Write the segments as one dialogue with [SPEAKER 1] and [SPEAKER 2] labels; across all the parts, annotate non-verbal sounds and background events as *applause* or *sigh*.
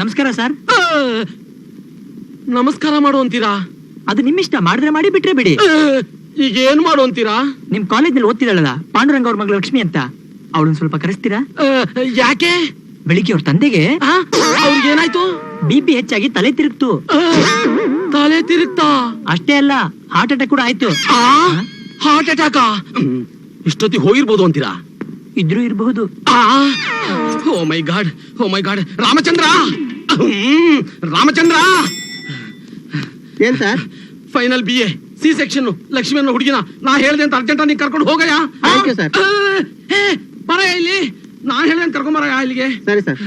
[SPEAKER 1] ನಮಸ್ಕಾರ ಸರ್.
[SPEAKER 2] ನಮಸ್ಕಾರ ಮಾಡು ಅಂತೀರಾ?
[SPEAKER 1] ಅದು ನಿಮ್ಮಿಷ್ಟ ಮಾಡಿದ್ರೆ ಮಾಡಿ ಬಿಟ್ರೆ ಬಿಡಿ.
[SPEAKER 2] ಈಗ ಏನ್ ಮಾಡು ಅಂತೀರಾ?
[SPEAKER 1] ನಿಮ್ ಕಾಲೇಜ್ನಲ್ಲಿ ಓದ್ತಿದ್ದಾಳಲ್ಲ ಪಾಂಡುರಂಗ ಅವ್ರ ಮಗಳು ಲಕ್ಷ್ಮಿ ಅಂತ. ಅವಳನ್ನ ಸ್ವಲ್ಪ ಕರೆಸ್ತೀರಾ?
[SPEAKER 2] ಯಾಕೆ?
[SPEAKER 1] ಬೆಳಿಗ್ಗೆ ಅವ್ರ ತಂದೆಗೆ
[SPEAKER 2] ಆ, ಅವ್ರಿಗೇನಾಯ್ತು?
[SPEAKER 1] ಬಿ ಪಿ ಹೆಚ್ಚಾಗಿ ತಲೆ ತಿರುಗ್ತು.
[SPEAKER 2] ತಲೆ ತಿರುಗ್ತಾ?
[SPEAKER 1] ಅಷ್ಟೇ ಅಲ್ಲ ಹಾರ್ಟ್ ಅಟ್ಯಾಕ್ ಕೂಡ ಆಯ್ತು.
[SPEAKER 2] ಹಾರ್ಟ್ ಅಟ್ಯಾಕ ಇಷ್ಟೊತ್ತಿಗೆ ಹೋಗಿರ್ಬೋದು ಅಂತೀರಾ?
[SPEAKER 1] ಇದ್ರೂ ಇರಬಹುದು.
[SPEAKER 2] ಓ my god oh my god. Ramachandra! Ramachandra!
[SPEAKER 3] ಏನ್ sir?
[SPEAKER 2] Final B A C section Lakshmi ಅನ್ನೋ ಹುಡುಗಿನ ನಾ ಹೇಳ್ದೆ ಅಂತ ಅರ್ಜೆಂಟ್ ನೀನ್ ಕರ್ಕೊಂಡು ಹೋಗಯ್ಯ?
[SPEAKER 3] ಆಯ್ತು
[SPEAKER 2] ಸರ್. ಏ, ಇಲ್ಲಿ. ನಾ ಹೇಳ್ದೆ ಅಂತ ಕರ್ಕೊಂಡ್ ಬರ ಇಲ್ಲಿಗೆ.
[SPEAKER 3] ಸರಿ ಸರ್.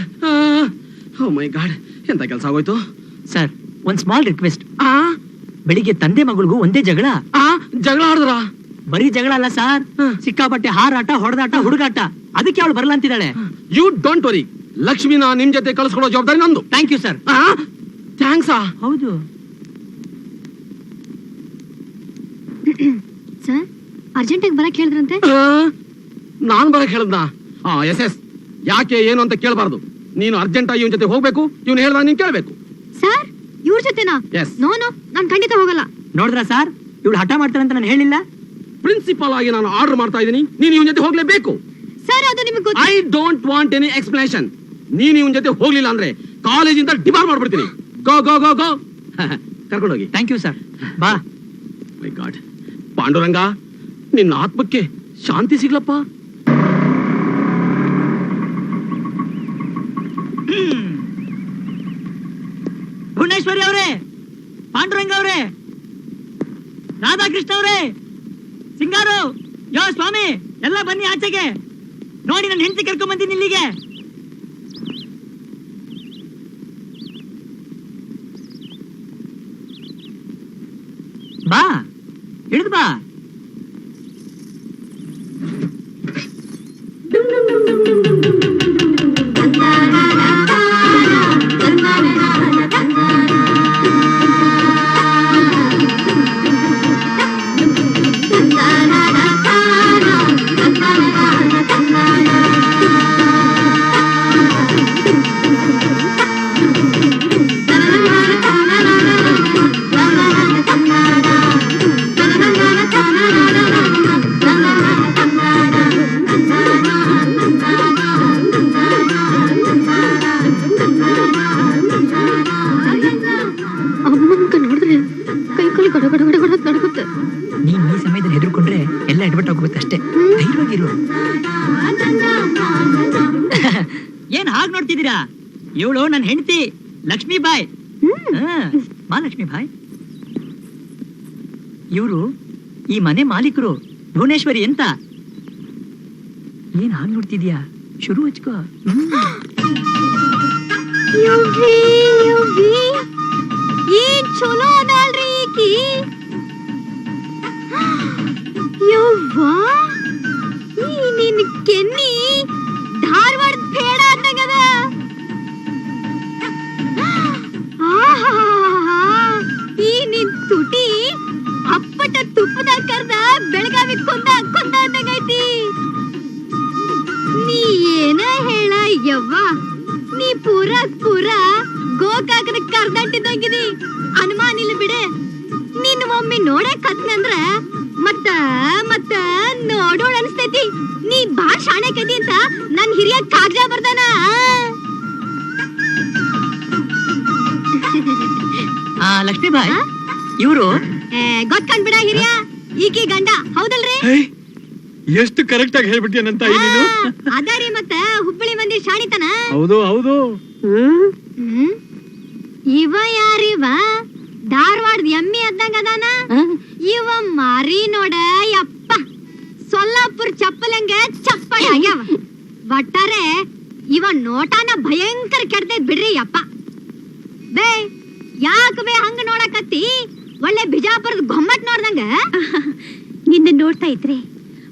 [SPEAKER 2] ಓ ಮೈ ಗಾಡ್ ಎಂತ ಕೆಲಸ ಆಗೋಯ್ತು?
[SPEAKER 1] ಸರ್ ಒಂದ್ ಸ್ಮಾಲ್ ರಿಕ್ವೆಸ್ಟ್
[SPEAKER 2] ಆ?
[SPEAKER 1] ಬೆಳಿಗ್ಗೆ ತಂದೆ ಮಗಳಿಗೂ ಒಂದೇ ಜಗಳ.
[SPEAKER 2] ಆ ಜಗಳ ಆಡಿದ್ರ?
[SPEAKER 1] ಬರೀ ಜಗಳ ಅಲ್ಲ ಸರ್. ಸಿಕ್ಕಾಪಟ್ಟೆ ಹಾರಾಟ ಹೊಡೆದಾಟ ಹುಡುಗಾಟ. ಅದಕ್ಕೆ ಅವಳು ಬರಲ್ಲ ಅಂತಿದ್ದಾಳೆ.
[SPEAKER 2] ಯು ಡೋಂಟ್ ವರಿ ಲಕ್ಷ್ಮಿನ ನಿಮ್ ಜೊತೆ ಕಳಿಸ್ಕೊಡೋ ಜವಾಬ್ದಾರಿ ನಂದು.
[SPEAKER 1] ಥ್ಯಾಂಕ್ ಯು ಸರ್
[SPEAKER 2] ಥ್ಯಾಂಕ್ಸ್
[SPEAKER 1] ಹೌದು. *clears throat*
[SPEAKER 4] ಸರ್ ಅರ್ಜೆಂಟಾಗಿ ಬರಕ್ ಹೇಳಿದ್ರಂತೆ?
[SPEAKER 2] ನಾನ್ ಬರಕ್ ಹೇಳಿದ್ನಾ? ಆ ಎಸ್ ಎಸ್. ಯಾಕೆ ಏನು ಅಂತ ಕೇಳಬಾರ್ದು. ನೀನು ಅರ್ಜೆಂಟ್ ಆಗಿ ಇವನ್ ಜೊತೆ ಹೋಗ್ಬೇಕು ಇವ್ನು ಹೇಳ್ದ ನೀನ್ ಕೇಳ್ಬೇಕು.
[SPEAKER 4] ಸರ್ ಇವ್ರ ಜೊತೆನಾ?
[SPEAKER 2] ಎಸ್
[SPEAKER 4] ನೋ ನೋ ನಾನ್ ಖಂಡಿತ ಹೋಗಲ್ಲ.
[SPEAKER 1] ನೋಡಿದ್ರ ಸರ್ ಇವಳು ಹಠ ಮಾಡ್ತಾರೆ ಅಂತ ನಾನು ಹೇಳಿಲ್ಲ?
[SPEAKER 2] ಪ್ರಿನ್ಸಿಪಲ್ ಆಗಿ ನಾನು ಆರ್ಡರ್ ಮಾಡ್ತಾ ಇದ್ದೀನಿ. ನೀನು ಇವನ್ ಜೊತೆ ಹೋಗ್ಲೇಬೇಕು.
[SPEAKER 4] ಸರ್ ಅದು ನಿಮಗೆ ಗೊತ್ತು.
[SPEAKER 2] I don't want any explanation ನೀನು ಇವನ್ ಜೊತೆ ಹೋಗ್ಲಿಲ್ಲ ಅಂದ್ರೆ ಕಾಲೇಜಿಂದ ಡಿಮಾರ್ ಮಾಡ್ಬಿಡ್ತೀನಿ. ಗೋ ಗೋ ಗೋ ಗೋ. *laughs* ಕರ್ಕೊಂಡೋಗಿ.
[SPEAKER 1] ಥ್ಯಾಂಕ್ ಯು ಸರ್ ಬಾ.
[SPEAKER 2] ಮೈ ಗಾಡ್ ಪಾಂಡುರಂಗ ನಿನ್ನ ಆತ್ಮಕ್ಕೆ ಶಾಂತಿ ಸಿಗ್ಲಪ್ಪ.
[SPEAKER 1] ಭುವನೇಶ್ವರಿ ಅವರೇ ಪಾಂಡುರಂಗ ಅವರೇ ರಾಧಾಕೃಷ್ಣ ಅವರೇ ಸಿಂಗಾರು ಯೋ ಸ್ವಾಮಿ ಎಲ್ಲ ಬನ್ನಿ ಆಚೆಗೆ. ನೋಡಿ ನನ್ನ ಹೆಂಡತಿ ಕರ್ಕೊಂಡ್ ಬಂದಿನಿ ಇಲ್ಲಿಗೆ. ಇವಳು ನನ್ನ ಹೆಂಡತಿ ಲಕ್ಷ್ಮೀ ಬಾಯ್ ಹಾ, ಮಾ ಲಕ್ಷ್ಮೀ ಬಾಯ್ ಇವರು ಈ ಮನೆ ಮಾಲೀಕರು ಭುವನೇಶ್ವರಿ ಎಂತ ಏನ್ ಹಾಗೆ ನೋಡ್ತಿದ್ಯಾ? ಶುರು ಹಚ್ಕೋ.
[SPEAKER 4] ಪೂರ ಪೂರ. ಗೋಕಾಕದ ಕರ್ದಂಟಿದ್ದಂಗಿದಿ. ಅನುಮಾನ ಇಲ್ಲ ಬಿಡೆ. ನಿನ್ನ ಒಮ್ಮೆ ನೋಡಕ್ ಹತ್ನಂದ್ರ ಮತ್ತ ಮತ್ತ ನೋಡೋಣ ಅನ್ಸ್ತೈತಿ. ನೀ ಬಾ ಶಾಣೆ ಕದಿ ಅಂತ ನನ್ ಹಿರಿಯ ಕಾಗ್ಜ ಬರ್ದಾನ.
[SPEAKER 1] ಆ ಲಕ್ಷ್ಮೀ ಬಾಯ್ ಇವ್ರು?
[SPEAKER 4] ಏ, ಗೊತ್ಕಂಡ್ಬಿಡ ಹಿರಿಯ. ಈಕಿ ಗಂಡ. ಹೌದಲ್ರಿ?
[SPEAKER 3] ಎಷ್ಟು ಕರೆಕ್ಟ್ ಆಗಿ ಹೇಳ್ಬಿಟ್ಟಿಯನಂತ ನೀನು?
[SPEAKER 4] ಆ, ಅದಾರಿ ಮತ್ತ ಹುಬ್ಬಳ್ಳಿ ಮಂದಿ ಶಾಣಿತನ.
[SPEAKER 3] ಹೌದು ಹೌದು.
[SPEAKER 4] ಹ್ಮ್? ಇವ ಯಾರಿವ? ಧಾರವಾಡದ ಎಮ್ಮಿ ಅದ್ದಂಗ ಅದಾನ? ಇವ ಮಾರಿ ನೋಡ ಯಪ್ಪ. ಸೊಲ್ಲಾಪುರ್ ಚಪ್ಪಲಂಗ ಚಪ್ಪಡಿ ಆಗ್ಯಾವ. ಒಟ್ಟಾರೆ ಇವ ನೋಟಾನ ಭಯಂಕರ ಕೆಡ್ತೈತ್ ಬಿಡ್ರಿ ಯಪ್ಪ. ಬೇ ಯಾಕ ಬೇ ಹಂಗ ನೋಡಕತ್ತಿ? ಒಳ್ಳೆ ಬಿಜಾಪುರದ ಗೊಮ್ಮಟ್ ನೋಡ್ದಂಗ. ನಿನ್ನ ನೋಡ್ತಾ ಇದ್ರೆ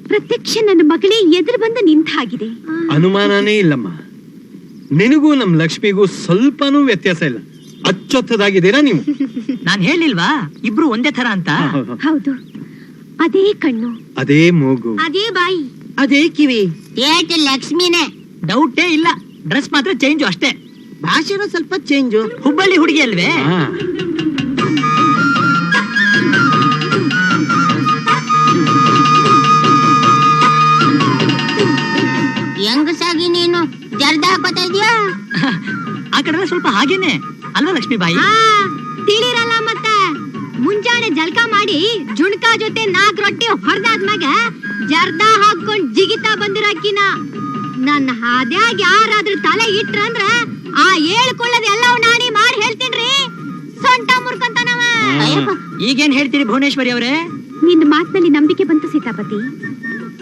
[SPEAKER 4] ಪ್ರತ್ಯಕ್ಷ ನನ್ನ ಮಗಳೇ ಎದುರು ಬಂದು ನಿಂತ ಹಾಗಿದೆ
[SPEAKER 3] ಅನುಮಾನನೇ ಇಲ್ಲಮ್ಮ. ನಿನಗೂ ನಮ್ ಲಕ್ಷ್ಮಿಗೂ ಸ್ವಲ್ಪನೂ ವ್ಯತ್ಯಾಸ ಇಲ್ಲ. ಅಚ್ಚೊತ್ತದಾಗಿದ್ದೀರಾ ನೀವು? *laughs*
[SPEAKER 1] ನಾನ್ ಹೇಳಿಲ್ವಾ? ಇಬ್ರು ಒಂದೇ ತರ ಅಂತ?
[SPEAKER 4] ಹೌದು ಅದೇ ಕಣ್ಣು.
[SPEAKER 3] ಅದೇ ಮೂಗು.
[SPEAKER 4] ಅದೇ ಬಾಯಿ.
[SPEAKER 3] ಅದೇ ಕಿವಿ.
[SPEAKER 4] ಏಟ್ ಲಕ್ಷ್ಮಿನೇ.
[SPEAKER 1] ಡೌಟೇ ಇಲ್ಲ. ಡ್ರೆಸ್ ಮಾತ್ರ ಚೇಂಜು ಅಷ್ಟೇ.
[SPEAKER 5] ಭಾಷೆನೂ ಸ್ವಲ್ಪ ಚೇಂಜು.
[SPEAKER 1] ಹುಬ್ಬಳ್ಳಿ ಹುಡುಗಿ ಅಲ್ವೇ?
[SPEAKER 6] ನೀನು ಜರ್ದ ಹಾಕೋತಾ ಇದೀಯಾ
[SPEAKER 1] ಆ ಕಡೆ ಸ್ವಲ್ಪ ಹಾಗೇನೆ. ಅಲ್ವಾ ಲಕ್ಷ್ಮೀಬಾಯಿ?
[SPEAKER 4] ತಿಳಿರಲ್ಲ ಮತ್ತೆ. ಮುಂಜಾನೆ ಜಲ್ಕ ಮಾಡಿ ಜುಣ್ಕ ಜೊತೆ ನಾಲ್ಕು ರೊಟ್ಟಿ ಹೊಡೆದಾದ್ಮ್ಯಾಗ ಜರ್ದ ಹಾಕೊಂಡ್ ಜಿಗಿತಾ ಬಂದಿರಕ್ಕಿನ ನನ್ನ ಹಾದ್ಯಾಗ ಯಾರಾದ್ರೂ ತಲೆ ಇಟ್ರ ಅಂದ್ರ ಆ ಹೇಳ್ಕೊಳ್ಳದ ಎಲ್ಲವ್ ನಾಡಿ ಮಾಡಿ ಹೇಳ್ತೀನ್ರಿ. ಸೊಂಟ ಮುರ್ಕೊಂತಾನವ.
[SPEAKER 1] ಈಗೇನ್ ಹೇಳ್ತೀರಿ ಭುವನೇಶ್ವರಿ ಅವರೇ?
[SPEAKER 4] ನಿನ್ನ ಮಾತಿನಲ್ಲಿ ನಂಬಿಕೆ ಬಂತು ಸೀತಾಪತಿ.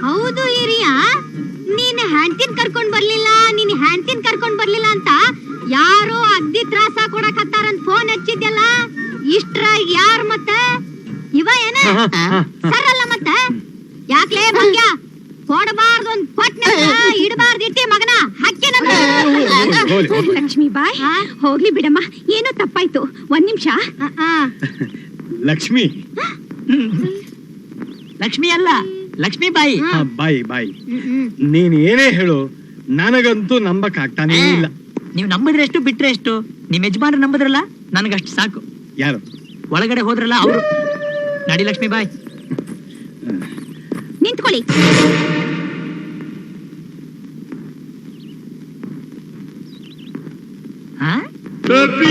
[SPEAKER 4] ಹೌದು ಹಿರಿಯ. ನೀನ್ ಹ್ಯಾಂತಿನ್ ಕರ್ಕೊಂಡ್ ಬರ್ಲಿಲ್ಲ ನೀನ್ ಹ್ಯಾಂತಿನ್ ಕರ್ಕೊಂಡ್ ಬರ್ಲಿಲ್ಲ ಅಂತ ಯಾರೋ ಅಗ್ದಿ ತ್ರಾಸ ಕೊಡಕತ್ತಾರಂತ ಫೋನ್ ಹಚ್ಚಿದ್ಯಲ್ಲ? ಇಷ್ಟ್ರ ಯಾರ್ ಮತ್ತ? ಇವ ಏನ? ಸರಲ್ಲ ಮತ್ತ? ಯಾಕ್ಲೇ ಭಾಗ್ಯ? ಕೊಡಬಾರ್ದು ಒಂದ್ ಕೊಟ್ನ ಇಡಬಾರ್ದು ಇಟ್ಟಿ ಮಗನ ಹಕ್ಕಿ. ಲಕ್ಷ್ಮೀ ಬಾಯ್ ಹೋಗ್ಲಿ ಬಿಡಮ್ಮ. ಏನೋ ತಪ್ಪಾಯ್ತು. ಒಂದ್ ನಿಮಿಷ.
[SPEAKER 3] ಲಕ್ಷ್ಮಿ.
[SPEAKER 1] ಲಕ್ಷ್ಮಿ ಅಲ್ಲ. ಲಕ್ಷ್ಮೀಬಾಯಿ
[SPEAKER 3] ಬಾಯಿ. ಬಾಯಿ ಬಾಯಿ. ನೀನ್ ಏನೇ ಹೇಳು ನನಗಂತೂ ನಂಬಕ್ ಆಗ್ತಾನೇ ಇಲ್ಲ.
[SPEAKER 1] ನೀವು ನಂಬಿದ್ರೆ ಎಷ್ಟು ಬಿಟ್ರೆ ಎಷ್ಟು? ನಿಮ್ ಯಜಮಾನ್ರು ನಂಬುದ್ರಲ್ಲ ನನಗಷ್ಟು ಸಾಕು.
[SPEAKER 3] ಯಾರು?
[SPEAKER 1] ಒಳಗಡೆ ಹೋದ್ರಲ್ಲ ಅವರು. ನಡಿ ಲಕ್ಷ್ಮೀಬಾಯಿ
[SPEAKER 4] ನಿಂತ್ಕೊಳ್ಳಿ.
[SPEAKER 1] ಹಾ?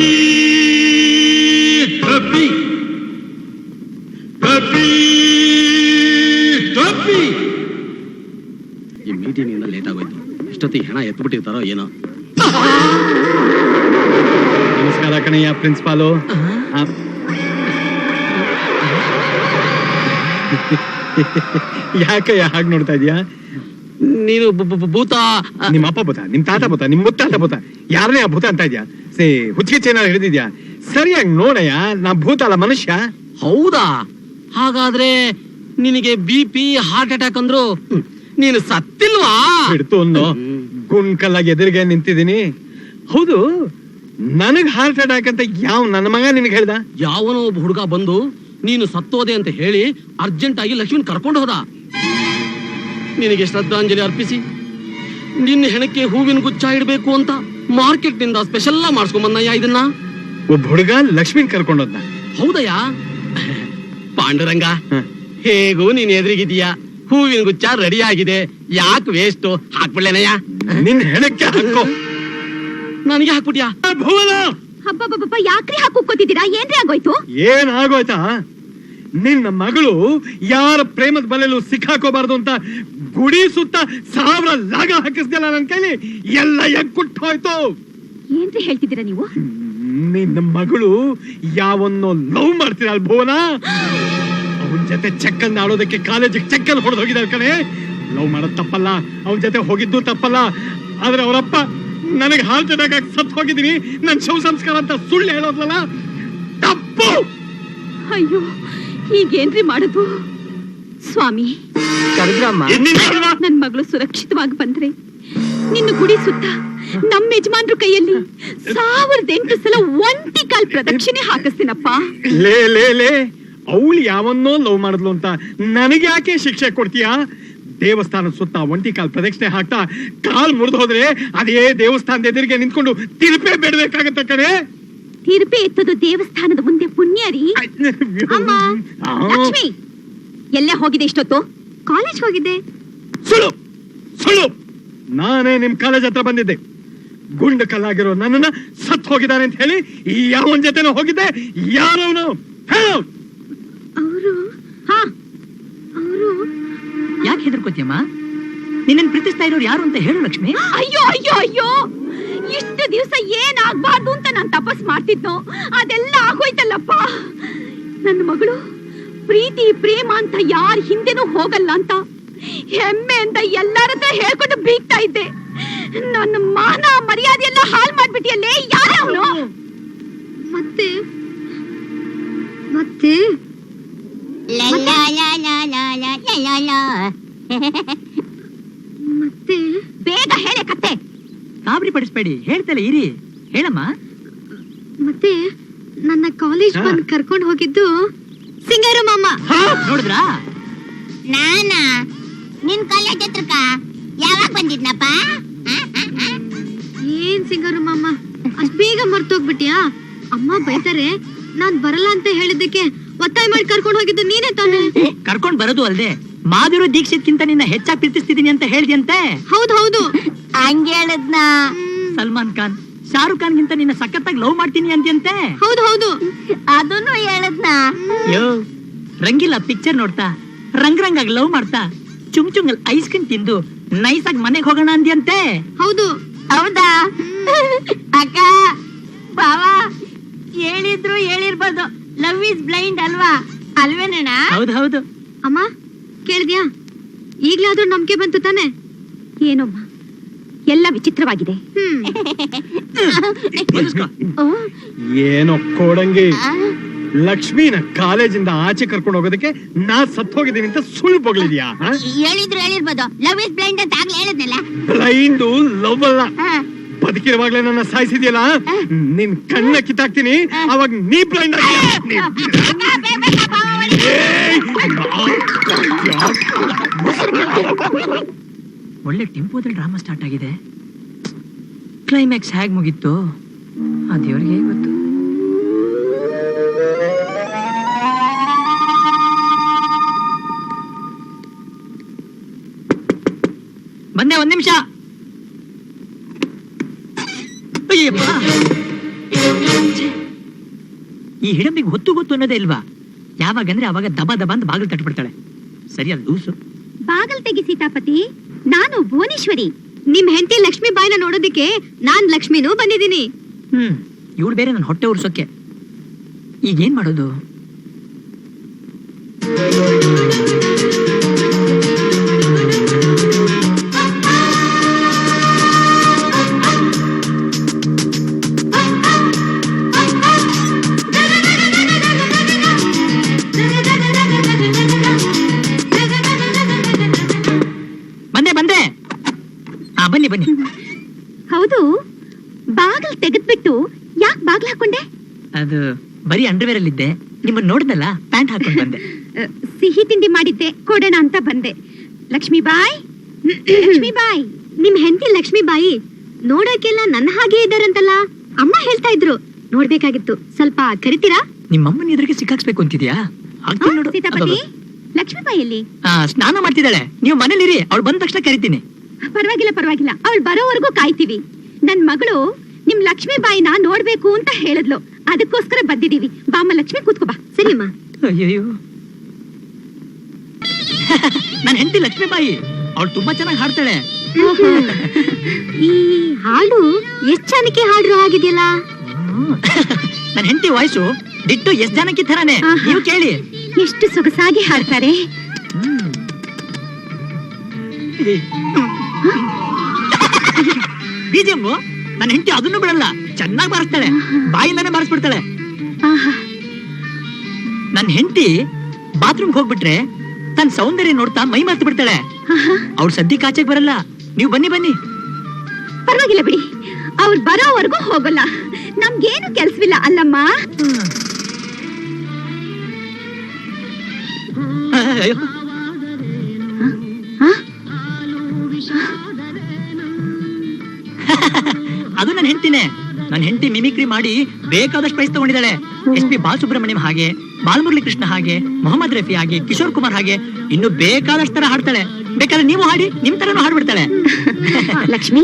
[SPEAKER 2] ಈ ಮೀಟಿಂಗ್ ಇಂದ ಲೇಟ್ ಆಗೋಯ್ತು. ಎಷ್ಟೊತ್ತಿಗೆ ಹೆಣ ಎತ್ಬಿಟ್ಟಿರ್ತಾರೋ ಏನೋ.
[SPEAKER 3] ನಮಸ್ಕಾರ ಕಣಯ್ಯ ಪ್ರಿನ್ಸಿಪಾಲು. ಯಾಕಯ್ಯ ಹಾಗೆ ನೋಡ್ತಾ ಇದೀಯಾ
[SPEAKER 2] ನೀನು ಭೂತ.
[SPEAKER 3] ನಿಮ್ಮ ಅಪ್ಪ ಭೂತ ನಿಮ್ ತಾತ ಭೂತ ನಿಮ್ ಮುತ್ತಾತ ಭೂತ ಯಾರನೇ ಆ ಭೂತ ಅಂತ ಇದೆಯಾ? ಸೇ ಹುಚ್ಚಿಗೆ ಏನಾದ್ರು ಹಿಡಿದಿದ್ಯಾ ಸರಿಯಾಗಿ ನೋಡಯ್ಯ ನಾ ಭೂತ ಅಲ್ಲ ಮನುಷ್ಯ.
[SPEAKER 2] ಹೌದಾ? ಹಾಗಾದ್ರೆ ನಿನಗೆ ಬಿ ಪಿ ಹಾರ್ಟ್ ಅಟ್ಯಾಕ್ ಅಂದ್ರು? ನೀನು ಸತ್ತಿಲ್ವಾ?
[SPEAKER 3] ಬಿಡ್ತು ಅನ್ನೋ ಗುಂಡ್ಕಲ್ಲಾಗಿ ಎದುರಿಗೆ ನಿಂತಿದ್ದೀನಿ. ಹೌದು ನನಗ್ ಹಾರ್ಟ್ ಅಟ್ಯಾಕ್ ಅಂತ ಯಾವ ನನ್ನ ಮಗ ನಿನಗೆ ಹೇಳ್ದ?
[SPEAKER 2] ಯಾವನೋ ಒಬ್ಬ ಹುಡುಗ ಬಂದು ನೀನು ಸತ್ತೋದೆ ಅಂತ ಹೇಳಿ ಅರ್ಜೆಂಟ್ ಆಗಿ ಲಕ್ಷ್ಮಣ್ ಕರ್ಕೊಂಡು ಹೋದ. ನಿನಗೆ ಶ್ರದ್ಧಾಂಜಲಿ ಅರ್ಪಿಸಿ. ನಿನ್ನ ಹೆಣಕ್ಕೆ ಹೂವಿನ ಗುಚ್ಛ ಇಡಬೇಕು ಅಂತ ಮಾರ್ಕೆಟ್ನಿಂದ ಸ್ಪೆಷಲ್ ಮಾಡಿಸ್ಕೊಂಬಂದಯ್ಯ ಇದನ್ನ?
[SPEAKER 3] ಒಬ್ಬ ಹುಡುಗ ಲಕ್ಷ್ಮಿನ್ ಕರ್ಕೊಂಡೋದ್ನ
[SPEAKER 2] ಹೌದಯ್ಯ. ಪಾಂಡುರಂಗ. ಹೇಗೂ ನೀನ್ ಎದುರಿಗಿದೀಯ ಹೂವಿನ ಗುಚ್ಚ ರೆಡಿ ಆಗಿದೆ. ಯಾಕೆ ವೇಸ್ಟ್ ಹಾಕ್ಬಿಡ್ಲೇನಯ್ಯ?
[SPEAKER 3] ನಿನ್ ಹೆಣಕ್ಕೆ ಹಾಕೋ.
[SPEAKER 2] ನನಗೆ ಹಾಕ್ಬಿಟ್ಯಾ?
[SPEAKER 3] ಭುವನ!
[SPEAKER 4] ಹಬ್ಬಬ್ಬಬ್ಬ ಯಾಕ್ರಿ ಹಾಕಿ ಕೂತಿದ್ದೀರಾ ಏನ್ರಿ ಆಗೋಯ್ತು?
[SPEAKER 3] ಏನ್ ಆಗೋಯ್ತಾ ನಿನ್ನ ಮಗಳು ಯಾರ ಪ್ರೇಮದ ಬಲೆಯಲ್ಲೂ ಸಿಕ್ಕಾಕೋಬಾರದು ಅಂತ ಗುಡಿ ಸುತ್ತ ಸಾವಿರ ಲಾಗ ಹಾಕಿಸ್ದಲ್ಲ ನನ್ ಕೈಲಿ? ಎಲ್ಲ ಎಕ್ಕುಟ್ಟು ಹೋಯ್ತು.
[SPEAKER 4] ಏನ್ರಿ ಹೇಳ್ತಿದ್ದೀರಾ ನೀವು?
[SPEAKER 3] ನಿನ್ನ ಮಗಳು ಯಾವನ್ನೋ ಲವ್ ಮಾಡ್ತೀರಲ್ ಭುವನ. ಅವನ ಜೊತೆ ಚಕ್ಕಲ್ ಆಡೋದಕ್ಕೆ ಕಾಲೇಜಿಗೆ ಚೆಕ್ಕನ್ ಹೊಡೆದು ಹೋಗಿದ್ದಾರೆ ಕಣೆ. ಲವ್ ಮಾಡೋದು ತಪ್ಪಲ್ಲ ಅವನ ಜೊತೆ ಹೋಗಿದ್ದು ತಪ್ಪಲ್ಲ. ಆದ್ರೆ ಅವರಪ್ಪ ನನಗೆ ಹಾಲ್ ಆಗಿ ಸತ್ ಹೋಗಿದ್ದೀನಿ. ನನ್ನ ಶವ ಸಂಸ್ಕಾರ ಅಂತ ಸುಳ್ಳು ಹೇಳೋದ್ಲಲ್ಲ? ತಪ್ಪು!
[SPEAKER 4] ಅಯ್ಯೋ ಈಗೇನ್ರಿ ಮಾಡುದು? ಸ್ವಾಮಿ
[SPEAKER 3] ನನ್ನ
[SPEAKER 4] ನನ್ ಮಗಳು ಸುರಕ್ಷಿತವಾಗಿ ಬಂದ್ರೆ ನಿನ್ನ ಗುಡಿ ಸುತ್ತ ನಮ್ಮ ಯಜಮಾನ್ರ ಕೈಯಲ್ಲಿ ಸಾವಿರದ ಎಂಟು ಸಲ ಒಂಟಿ ಕಾಲ್ ಪ್ರದಕ್ಷಿಣೆ ಹಾಕಿಸ್ತೀನಪ್ಪ.
[SPEAKER 3] ಲೇ ಲೇ ಲೇ. ಅವಳು ಯಾವನ್ನೋ ಲವ್ ಮಾಡಿದ್ಲು ಅಂತ ನನಗೆ ಯಾಕೆ ಶಿಕ್ಷೆ ಕೊಡ್ತೀಯಾ? ದೇವಸ್ಥಾನದ ಸುತ್ತ ಒಂಟಿ ಕಾಲ್ ಪ್ರದಕ್ಷಿಣೆ ಹಾಕ್ತಾ ಕಾಲ್ ಮುರಿದು ಹೋದ್ರೆ ಅದೇ ದೇವಸ್ಥಾನದ ಎದುರಿಗೆ ನಿಂತ್ಕೊಂಡು ತಿರುಪೆ ಬೇಡಬೇಕಾಗತ್ತೆ ಕಡೆ
[SPEAKER 4] ತಿರುಪೆ ಎತ್ತದು ದೇವಸ್ಥಾನದ ಮುಂದೆ ಪುಣ್ಯ ರೀ ಅಮ್ಮ ಲಕ್ಷ್ಮಿ ಎಲ್ಲೇ ಹೋಗಿದೆ ಇಷ್ಟೊತ್ತು? ಕಾಲೇಜ್ ಹೋಗಿದ್ದೆ
[SPEAKER 3] ಸುಳು ಸುಳು ನಾನೇ ನಿಮ್ ಕಾಲೇಜ್ ಹತ್ರ ಬಂದಿದ್ದೆ. ಗುಂಡ ಕಲ್ಲಾಗಿರೋ ನನ್ನನ್ನ ಸತ್ ಹೋಗಿದ್ದಾನೆ ಅಂತ ಹೇಳಿ ಯಾವನ್ ಜೊತೆನೋ ಹೋಗಿದ್ದೆ? ಯಾರವನು? ಹೇಳು
[SPEAKER 4] ಅವರು ಹಾ ಅವರು
[SPEAKER 1] ಯಾಕೆ ಹೆದರ್ಕೋತಿಯಮ್ಮ ನಿನ್ನನ್ ಪ್ರೀತಿಸ್ತಾ ಇರೋರು ಯಾರು ಅಂತ ಹೇಳು ಲಕ್ಷ್ಮಿ.
[SPEAKER 4] ಅಯ್ಯೋ ಅಯ್ಯೋ ಅಯ್ಯೋ! ಇಷ್ಟು ದಿವಸ ಏನ್ ಆಗ್ಬಾರ್ದು ಅಂತ ನಾನ್ ತಪಸ್ ಮಾಡ್ತಿದ್ನೋ? ಅದೆಲ್ಲ ಆಗೋಯ್ತಲ್ಲಪ್ಪ! ನನ್ನ ಮಗಳು ಪ್ರೀತಿ ಪ್ರೇಮ ಅಂತ ಯಾರ ಹಿಂದೆನೂ ಹೋಗಲ್ಲ ಅಂತ ಹೆಮ್ಮೆ ಅಂತ ಎಲ್ಲರ ಹತ್ರ ಹೇಳ್ಕೊಂಡು ಬೀಗ್ತಾ ಇದ್ದೆ. ನನ್ನ ಮಾನ ಮರ್ಯಾದೆ ಎಲ್ಲ ಹಾಳು ಮಾಡ್ಬಿಟ್ಟಿಯಲ್ಲೇ? ಯಾರು ಅವನು? ಮತ್ತೆ ಮತ್ತೆ? ಮತ್ತೆ? ಬೇಗ ಹೇಳೆ ಕತ್ತೆ.
[SPEAKER 1] ಗಾಬರಿ ಪಡಿಸ್ಬೇಡಿ. ಹೇಳ್ತಲೇ ಇರಿ. ಹೇಳಮ್ಮ.
[SPEAKER 4] ಮತ್ತೆ ನನ್ನ ಕಾಲೇಜ್ ಬಂದ್ ಕರ್ಕೊಂಡು ಹೋಗಿದ್ದು ಸಿಂಗರು ಮಾಮ.
[SPEAKER 1] ನೋಡಿದ್ರಾ?
[SPEAKER 6] ನಾನಾ? ನಿನ್ ಕಾಲೇಜ್ ಹತ್ರಕ್ಕ? ಯಾವಾಗ ಬಂದಿದ್ನಪ್ಪ?
[SPEAKER 4] ಏನ್ ಸಿಂಗರು ಮಾಮ? ಅಷ್ಟ್ ಬೇಗ ಮರ್ತೋಗ್ಬಿಟ್ಯಾ? ಅಮ್ಮ ಬೈತಾರೆ ನಾನ್ ಬರಲ್ಲ ಅಂತ ಹೇಳಿದ್ದಕ್ಕೆ ಒತ್ತಾಯ ಮಾಡಿ ಕರ್ಕೊಂಡು ಹೋಗಿದ್ದು ನೀನೇ ತಾನೆ?
[SPEAKER 1] ಕರ್ಕೊಂಡ್ ಬರೋದು ಅಲ್ದೆ. ಮಾಧುರು ದೀಕ್ಷಿತ್ಗಿಂತ ನಿನ್ನ ಹೆಚ್ಚಾಗಿ ಪ್ರೀತಿಸ್ತಿದ್ದೀನಿ ಅಂತ ಹೇಳಿದಂತೆ
[SPEAKER 4] ಹೌದು ಹೌದು.
[SPEAKER 6] ಹಂಗೆ ಹೇಳದ್ನ?
[SPEAKER 1] ಸಲ್ಮಾನ್ ಖಾನ್ ಶಾರುಖ್ ಖಾನ್ ಗಿಂತ ನಿನ್ನ ಸಖತ್ತಾಗಿ ಲವ್ ಮಾಡ್ತೀನಿ ಅಂತ್ಯಂತೆ
[SPEAKER 4] ಹೌದು ಹೌದು.
[SPEAKER 6] ಅದನ್ನು ಹೇಳದ್ನ?
[SPEAKER 1] ಯೋ ರಂಗಿಲ್ಲ ಪಿಕ್ಚರ್ ನೋಡ್ತಾ ರಂಗ್ ರಂಗಾಗಿ ಲವ್ ಮಾಡ್ತಾ ಚುಮ್ ಚುಂಗಲ್ ಐಸ್ ಕ್ರೀಮ್ ತಿಂದು ನೈಸ್ ಆಗಿ ಮನೆಗೆ ಹೋಗೋಣ ಅಂದ್ಯಂತೆ?
[SPEAKER 4] ಹೌದು.
[SPEAKER 6] ಹೌದಾ? ಅಕ್ಕ ಬಾವ ಹೇಳಿದ್ರು ಹೇಳಿರ್ಬೋದು. ಲವ್ ಇಸ್ ಬ್ಲೈಂಡ್ ಅಲ್ವಾ? ಅಲ್ವೇನಣ್ಣ?
[SPEAKER 1] ಹೌದು ಹೌದು.
[SPEAKER 4] ಅಮ್ಮ ಕೇಳಿದ್ಯಾ? ಈಗ್ಲಾದ್ರೂ ನಂಬಿಕೆ ಬಂತು ತಾನೆ?
[SPEAKER 5] ಏನಮ್ಮ ಎಲ್ಲ ವಿಚಿತ್ರವಾಗಿದೆ.
[SPEAKER 3] ಏನೋ ಕೋಡಂಗಿ. ಲಕ್ಷ್ಮೀನ ಕಾಲೇಜಿಂದ ಆಚೆ ಕರ್ಕೊಂಡು ಹೋಗೋದಕ್ಕೆ ನಾ ಸತ್ ಹೋಗಿದ್ದೀನಿ ಅಂತ ಸುಳ್ಳು ಬೊಗಳಿದ್ಯಾ
[SPEAKER 6] ಹೇಳಿದ್ರು ಹೇಳಿರ್ಬೋದು. ಲವ್ ಇಸ್ ಬ್ಲೈಂಡ್ ಅಂತ ಆಗ್ಲೇ ಹೇಳಿದ್ನಲ್ಲ.
[SPEAKER 3] ಬ್ಲೈಂಡ್ ಲವ್ ಅಲ್ಲ. ಬದುಕಿರುವಾಗ್ಲೇ ನನ್ನ ಸಾಯಿಸಿದ್ಯಲ್ಲ? ನಿನ್ ಕಣ್ಣ ಕಿತ್ತಾಕ್ತೀನಿ. ಅವಾಗ ನೀ ಬ್ಲೈಂಡ್
[SPEAKER 1] ಒಳ್ಳೆ ಟೆಂಪೋದಲ್ಲಿ ಡ್ರಾಮಾ ಸ್ಟಾರ್ಟ್ ಆಗಿದೆ. ಕ್ಲೈಮ್ಯಾಕ್ಸ್ ಹೇಗ್ ಮುಗೀತು? ಆ ದೇವ್ರಿಗೆ ಗೊತ್ತು? ಬಂದೆ, ಒಂದ್ ನಿಮಿಷ. ಈ ಹಿಡಂಬಿಗೆ ಹೊತ್ತು ಗೊತ್ತು ಅನ್ನೋದೇ ಇಲ್ವಾ? ಯಾವಾಗಂದ್ರೆ ಅವಾಗ ದಬ ದಬ ಅಂತ ಬಾಗಿಲು ತಟ್ಬಿಡ್ತಾಳೆ. ಸರಿ ಅದು ಲೂಸು?
[SPEAKER 5] ಬಾಗಲ್ ತೆಗಿ ಸೀತಾಪತಿ. ನಾನು ಭುವನೇಶ್ವರಿ.
[SPEAKER 4] ನಿಮ್ ಹೆಂಡತಿ ಲಕ್ಷ್ಮಿ ಬಾಯಿನ ನೋಡೋದಕ್ಕೆ ನಾನ್ ಲಕ್ಷ್ಮಿನೂ ಬಂದಿದ್ದೀನಿ.
[SPEAKER 1] ಹ್ಮ್ ಇವಳು ಬೇರೆ ನನ್ನ ಹೊಟ್ಟೆ ಉರ್ಸೋಕೆ. ಈಗೇನ್ ಮಾಡೋದು? ಅಲ್ಲಿದ್ದೆ ನಿಮ್ಮನ್ನ ನೋಡ್ದಲ್ಲ ಪ್ಯಾಂಟ್ ಹಾಕೊಂಡು ಬಂದೆ. *laughs*
[SPEAKER 5] ಸಿಹಿ ತಿಂಡಿ ಮಾಡಿದ್ದೆ. ಕೊಡೋಣ ಅಂತ ಬಂದೆ. ಲಕ್ಷ್ಮೀ ಬಾಯ್ ಲಕ್ಷ್ಮೀ ಬಾಯ್
[SPEAKER 4] ನಿಮ್ ಹೆಂಡತಿ ಲಕ್ಷ್ಮಿ ಬಾಯಿ ನೋಡೋಕೆಲ್ಲ ನನ್ನ ಹಾಗೆ ಇದ್ದಾರಂತಲ್ಲ? ಅಮ್ಮ ಹೇಳ್ತಾ ಇದ್ರು. ನೋಡ್ಬೇಕಾಗಿತ್ತು. ಸ್ವಲ್ಪ ಕರಿತೀರಾ?
[SPEAKER 1] ನಿಮ್ಮಮ್ಮನ ಎದುರಿಗೆ ಸಿಕ್ಕಾಕ್ಸ್ಬೇಕು ಅಂತಿದ್ಯಾ? ಲಕ್ಷ್ಮೀಬಾಯಿ
[SPEAKER 5] ಸೀತಾಪತಿ. ಲಕ್ಷ್ಮೀ ಬಾಯಲ್ಲಿ
[SPEAKER 1] ಆ, ಸ್ನಾನ ಮಾಡ್ತಿದ್ದಾಳೆ. ನೀವು ಮನೇಲಿರಿ. ಅವಳು ಬಂದ ತಕ್ಷಣ ಕರಿತೀನಿ.
[SPEAKER 5] ಪರವಾಗಿಲ್ಲ ಪರವಾಗಿಲ್ಲ. ಅವಳು ಬರೋವರೆಗೂ ಕಾಯ್ತೀವಿ. ನನ್ ಮಗಳು ನಿಮ್ ಲಕ್ಷ್ಮೀಬಾಯಿನ ನೋಡ್ಬೇಕು ಅಂತ ಹೇಳಿದ್ಲು. ಅದಕ್ಕೋಸ್ಕರ ಬಂದಿದ್ದೀವಿ. ಬಾಮ್ಮ ಲಕ್ಷ್ಮಿ ಕೂತ್ಕೋ ಬಾ.
[SPEAKER 4] ಸರಿಯಮ್ಮ?
[SPEAKER 1] ಅಯ್ಯಯ್ಯೋ. *laughs* ನನ್ನ ಹೆಂಡತಿ ಲಕ್ಷ್ಮೀಬಾಯಿ. ಅವಳು ತುಂಬಾ ಚೆನ್ನಾಗಿ ಹಾಡ್ತಾಳೆ.
[SPEAKER 4] ಈ ಹಾಡು ಎಷ್ಟ್ ಜನಕ್ಕೆ ಹಾಡ್ರು ಆಗಿದೆಯಲ್ಲ *laughs*
[SPEAKER 1] ನನ್ನ ಹೆಂಡತಿ ವಾಯ್ಸು ದಿಟ್ಟು ಎಷ್ಟ್ ಜನಕ್ಕೆ ತರಾನೆ
[SPEAKER 5] ಆಹಾ.
[SPEAKER 1] ನೀವು ಕೇಳಿ.
[SPEAKER 5] ಎಷ್ಟು ಸೊಗಸಾಗಿ ಹಾಡ್ತಾರೆ. *laughs*
[SPEAKER 1] ಬಿಜಿಎಂ ನನ್ನ ಹೆಂಡತಿ ಅದನ್ನು ಬಿಡಲ್ಲ. ಚೆನ್ನಾಗಿ ಬಾರಿಸ್ತಾಳೆ ಬಾಯಿಂದಾನೆ ಬಾರಿಸ್ಬಿಡ್ತಾಳೆ ನನ್ನ ಹೆಂಡತಿ ಬಾತ್ರೂಮ್ಗೆ ಹೋಗ್ಬಿಟ್ರೆ ತನ್ನ ಸೌಂದರ್ಯ ನೋಡ್ತಾ ಮೈ ಮರ್ತು ಬಿಡ್ತಾಳೆ
[SPEAKER 5] ಅವ್ರ
[SPEAKER 1] ಸದ್ಯ ಸದ್ಯಕ್ಕೆ ಆಚೆಗೆ ಬರಲ್ಲ. ನೀವು ಬನ್ನಿ ಬನ್ನಿ.
[SPEAKER 5] ಪರವಾಗಿಲ್ಲ ಬಿಡಿ. ಅವ್ರು ಬರೋವರೆಗೂ ಹೋಗಲ್ಲ. ನಮ್ಗೇನು ಕೆಲ್ಸವಿಲ್ಲ ಅಲ್ಲಮ್ಮ?
[SPEAKER 1] ಅದು ನನ್ನ ಹೆಂಡತಿನೇ. ನನ್ನ ಹೆಂಡತಿ ಮಿಮಿಕ್ರಿ ಮಾಡಿ ಬೇಕಾದಷ್ಟು ಪ್ರೈಸ್ ತಗೊಂಡಿದ್ದಾಳೆ. ಎಸ್ ಪಿ ಬಾಲಸುಬ್ರಹ್ಮಣ್ಯಂ ಹಾಗೆ ಬಾಲಮುರಳಿ ಕೃಷ್ಣ ಹಾಗೆ ಮೊಹಮ್ಮದ್ ರಫಿ ಹಾಗೆ ಕಿಶೋರ್ ಕುಮಾರ್ ಹಾಗೆ ಇನ್ನು ಬೇಕಾದಷ್ಟು ತರ ಹಾಡ್ತಾಳೆ. ಬೇಕಾದ್ರೆ ನೀವು ಹಾಡಿ ನಿಮ್ ತರನು ಹಾಡ್ಬಿಡ್ತಾಳೆ. *laughs*
[SPEAKER 5] ಲಕ್ಷ್ಮಿ